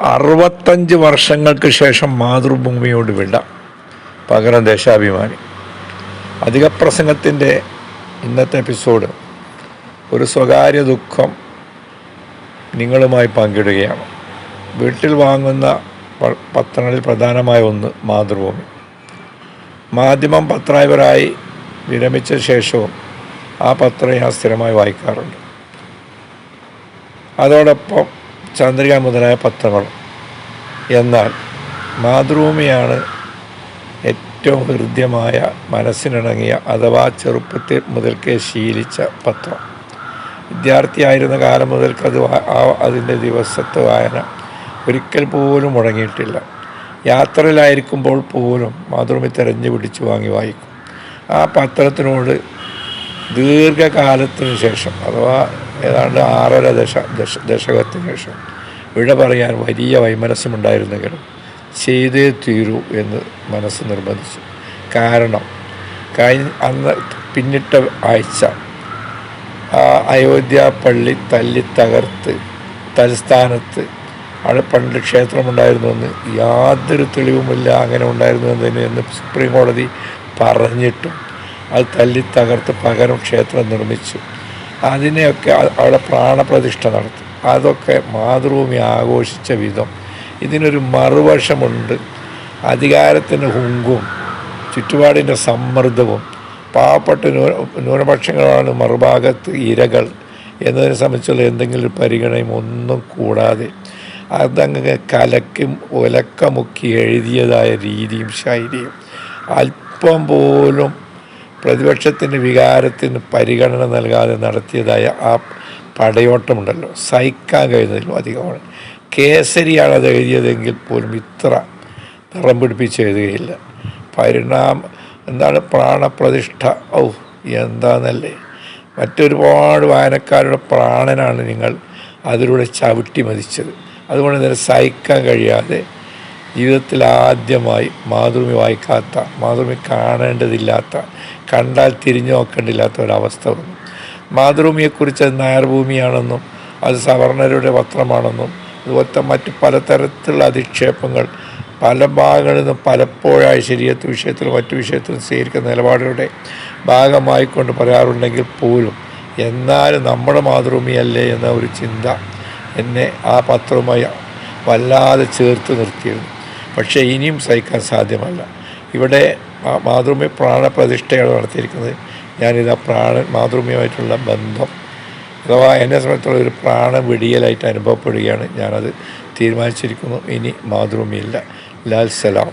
അറുപത്തഞ്ച് വർഷങ്ങൾക്ക് ശേഷം മാതൃഭൂമിയോട് വിട. പകരം ദേശാഭിമാനി. അധിക പ്രസംഗത്തിന്റെ ഇന്നത്തെ എപ്പിസോഡ് ഒരു സ്വകാര്യ ദുഃഖം നിങ്ങളുമായി പങ്കിടുകയാണ്. വീട്ടിൽ വാങ്ങുന്ന പത്രങ്ങളിൽ പ്രധാനമായ ഒന്ന് മാതൃഭൂമി. മാധ്യമം പത്രായവരായി വിരമിച്ച ശേഷവും ആ പത്രം ഞാൻ സ്ഥിരമായി വായിക്കാറുണ്ട്. അതോടൊപ്പം ചന്ദ്രിക മുതലായ പത്രങ്ങൾ. എന്നാൽ മാതൃഭൂമിയാണ് ഏറ്റവും ഹൃദ്യമായ മനസ്സിനിണങ്ങിയ അഥവാ ചെറുപ്പത്തിൽ മുതൽക്കേ ശീലിച്ച പത്രം. വിദ്യാർത്ഥിയായിരുന്ന കാലം മുതൽക്ക് അത് അതിന്റെ ദിവസത്തെ വായന ഒരിക്കൽ പോലും മുടങ്ങിയിട്ടില്ല. യാത്രയിലായിരിക്കുമ്പോൾ പോലും മാതൃഭൂമി തിരഞ്ഞു പിടിച്ച് വാങ്ങി വായിക്കും. ആ പത്രത്തിനോട് ദീർഘകാലത്തിന് ശേഷം അഥവാ ഏതാണ്ട് ആറര ദശ ദശ ദശകത്തിന് ശേഷം വിട പറയാൻ വലിയ വൈമനസ്യമുണ്ടായിരുന്നെങ്കിലും ചെയ്തേ തീരൂ എന്ന് മനസ്സ് നിർബന്ധിച്ചു. കാരണം കഴിഞ്ഞ അന്ന് പിന്നിട്ട ആഴ്ച അയോധ്യ പള്ളി തല്ലി തകർത്ത് തലസ്ഥാനത്ത് അവിടെ പണ്ട് ക്ഷേത്രമുണ്ടായിരുന്നുവെന്ന് യാതൊരു തെളിവുമില്ല അങ്ങനെ ഉണ്ടായിരുന്നു എന്നതിന് എന്ന് സുപ്രീം കോടതി പറഞ്ഞിട്ടും അത് തല്ലി തകർത്ത് പകരം ക്ഷേത്രം നിർമ്മിച്ചു. അതിനെയൊക്കെ അവിടെ പ്രാണപ്രതിഷ്ഠ നടത്തി. അതൊക്കെ മാതൃഭൂമി ആഘോഷിച്ച വിധം. ഇതിനൊരു മറുവശമുണ്ട്. അധികാരത്തിന് ഹുങ്കും ചുറ്റുപാടിന്റെ സമ്മർദ്ദവും പാവപ്പെട്ട ന്യൂന ന്യൂനപക്ഷങ്ങളാണ് മറുഭാഗത്ത് ഇരകൾ എന്നതിനെ സംബന്ധിച്ചുള്ള എന്തെങ്കിലും പരിഗണനയും ഒന്നും കൂടാതെ അതങ്ങ് കലക്കും ഒലക്കമുക്കി എഴുതിയതായ രീതിയും ശൈലിയും അല്പം പോലും പ്രതിപക്ഷത്തിന്റെ വികാരത്തിന് പരിഗണന നൽകാതെ നടത്തിയതായ ആ പടയോട്ടമുണ്ടല്ലോ. സഹിക്കാൻ കഴിയുന്നതിലും അധികമാണ്. കേസരിയാണ് അത് എഴുതിയതെങ്കിൽ പോലും ഇത്ര നിറം പിടിപ്പിച്ച് എഴുതുകയില്ല. പരിണാമ എന്താണ് പ്രാണപ്രതിഷ്ഠ? ഔ എന്താന്നല്ലേ? മറ്റൊരുപാട് വായനക്കാരുടെ പ്രാണനാണ് നിങ്ങൾ അതിലൂടെ ചവിട്ടി മതിച്ചത്. അതുകൊണ്ട് തന്നെ സഹിക്കാൻ കഴിയാതെ ജീവിതത്തിൽ ആദ്യമായി മാതൃഭൂമി വായിക്കാത്ത മാതൃഭൂമി കാണേണ്ടതില്ലാത്ത കണ്ടാൽ തിരിഞ്ഞു നോക്കേണ്ടില്ലാത്ത ഒരവസ്ഥ വന്നു. മാതൃഭൂമിയെക്കുറിച്ച് അത് നായർഭൂമിയാണെന്നും അത് സവർണരുടെ പത്രമാണെന്നും അതുപോലത്തെ മറ്റ് പലതരത്തിലുള്ള അധിക്ഷേപങ്ങൾ പല ഭാഗങ്ങളിൽ നിന്നും പലപ്പോഴായി ശരീരത്തിൽ വിഷയത്തിലും മറ്റു വിഷയത്തിലും സ്വീകരിക്കുന്ന നിലപാടുകളുടെ ഭാഗമായിക്കൊണ്ട് പറയാറുണ്ടെങ്കിൽ പോലും എന്നാലും നമ്മുടെ മാതൃഭൂമിയല്ലേ എന്ന ഒരു ചിന്ത എന്നെ ആ പത്രവുമായി വല്ലാതെ ചേർത്ത് നിർത്തിയിരുന്നു. പക്ഷേ ഇനിയും സഹിക്കാൻ സാധ്യമല്ല. ഇവിടെ മാതൃഭൂമി പ്രാണപ്രതിഷ്ഠയാണ് നടത്തിയിരിക്കുന്നത്. ഞാനിത് ആ പ്രാണ മാതൃഭൂമിയുമായിട്ടുള്ള ബന്ധം അഥവാ എന്നെ സംബന്ധിച്ചുള്ള ഒരു പ്രാണ വെടിയലായിട്ട് അനുഭവപ്പെടുകയാണ് ഞാനത് തീരുമാനിച്ചിരിക്കുന്നു. ഇനി മാതൃഭൂമിയില്ല. ലാൽ സലാം.